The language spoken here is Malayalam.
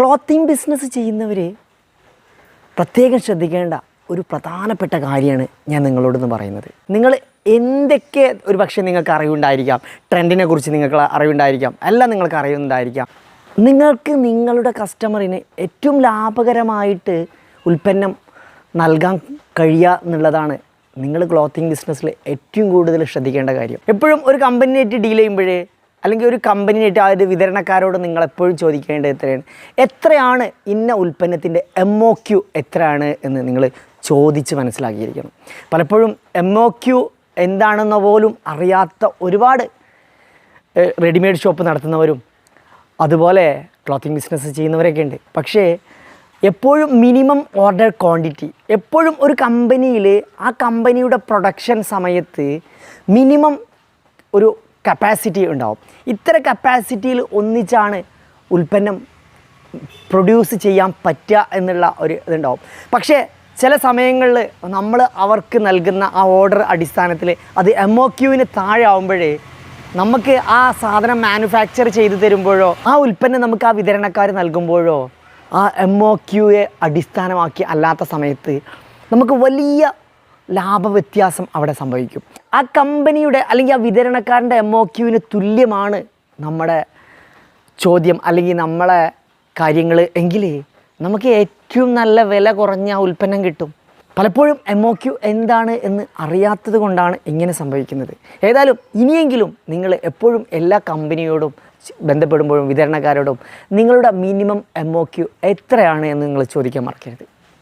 ക്ലോത്തിങ് ബിസിനസ് ചെയ്യുന്നവർ പ്രത്യേകം ശ്രദ്ധിക്കേണ്ട ഒരു പ്രധാനപ്പെട്ട കാര്യമാണ് ഞാൻ നിങ്ങളോടൊന്ന് പറയുന്നത്. നിങ്ങൾ എന്തൊക്കെ ഒരു പക്ഷേ നിങ്ങൾക്ക് അറിവുണ്ടായിരിക്കാം ട്രെൻഡിനെ കുറിച്ച് നിങ്ങൾക്ക് അറിവുണ്ടായിരിക്കാം എല്ലാം നിങ്ങൾക്ക് അറിയുന്നുണ്ടായിരിക്കാം. നിങ്ങൾക്ക് നിങ്ങളുടെ കസ്റ്റമറിന് ഏറ്റവും ലാഭകരമായിട്ട് ഉൽപ്പന്നം നൽകാൻ കഴിയുക എന്നുള്ളതാണ് നിങ്ങൾ ക്ലോത്തിങ് ബിസിനസ്സിൽ ഏറ്റവും കൂടുതൽ ശ്രദ്ധിക്കേണ്ട കാര്യം. എപ്പോഴും ഒരു കമ്പനിയായിട്ട് ഡീൽ ചെയ്യുമ്പോഴേ അല്ലെങ്കിൽ ഒരു കമ്പനിയായിട്ട് ആ ഒരു വിതരണക്കാരോട് നിങ്ങൾ എപ്പോഴും ചോദിക്കേണ്ടത് എത്രയാണ്? എത്രയാണ് ഇന്ന ഉൽപ്പന്നത്തിന്റെ എം ഒ ക്യു എത്രയാണ് എന്ന് നിങ്ങൾ ചോദിച്ച് മനസ്സിലാക്കിയിരിക്കണം. പലപ്പോഴും എം ഒ ക്യു എന്താണെന്ന് പോലും അറിയാത്ത ഒരുപാട് റെഡിമെയ്ഡ് ഷോപ്പ് നടത്തുന്നവരും അതുപോലെ ക്ലോത്തിങ് ബിസിനസ് ചെയ്യുന്നവരൊക്കെ ഉണ്ട്. പക്ഷേ എപ്പോഴും മിനിമം ഓർഡർ ക്വാണ്ടിറ്റി എപ്പോഴും ഒരു കമ്പനിയിൽ ആ കമ്പനിയുടെ പ്രൊഡക്ഷൻ സമയത്ത് മിനിമം ഒരു കപ്പാസിറ്റി ഉണ്ടാവും. ഇത്ര കപ്പാസിറ്റിയിൽ ഒന്നിച്ചാണ് ഉൽപ്പന്നം പ്രൊഡ്യൂസ് ചെയ്യാൻ പറ്റുക എന്നുള്ള ഒരു ഇതുണ്ടാവും. പക്ഷേ ചില സമയങ്ങളിൽ നമ്മൾ അവർക്ക് നൽകുന്ന ആ ഓർഡർ അടിസ്ഥാനത്തിൽ അത് എം ഒ ക്യൂവിന് താഴെ ആവുമ്പോഴേ നമുക്ക് ആ സാധനം മാനുഫാക്ചർ ചെയ്ത് തരുമ്പോഴോ ആ ഉൽപ്പന്നം നമുക്ക് ആ വിതരണക്കാർ നൽകുമ്പോഴോ ആ എം ഒ ക്യൂയെ അടിസ്ഥാനമാക്കി അല്ലാത്ത സമയത്ത് നമുക്ക് വലിയ ലാഭവ്യത്യാസം അവിടെ സംഭവിക്കും. ആ കമ്പനിയുടെ അല്ലെങ്കിൽ ആ വിതരണക്കാരന്റെ എം ഒ ക്യൂവിന് തുല്യമാണ് നമ്മുടെ ചോദ്യം അല്ലെങ്കിൽ നമ്മളെ കാര്യങ്ങൾ എങ്കിൽ നമുക്ക് ഏറ്റവും നല്ല വില കുറഞ്ഞ ഉൽപ്പന്നം കിട്ടും. പലപ്പോഴും എം ഒ ക്യു എന്താണ് എന്ന് അറിയാത്തത് കൊണ്ടാണ് ഇങ്ങനെ സംഭവിക്കുന്നത്. ഏതായാലും ഇനിയെങ്കിലും നിങ്ങൾ എപ്പോഴും എല്ലാ കമ്പനിയോടും ബന്ധപ്പെടുമ്പോഴും വിതരണക്കാരോടും നിങ്ങളുടെ മിനിമം എം ഒ ക്യു എത്രയാണ് എന്ന് നിങ്ങൾ ചോദിക്കാൻ മറക്കരുത്.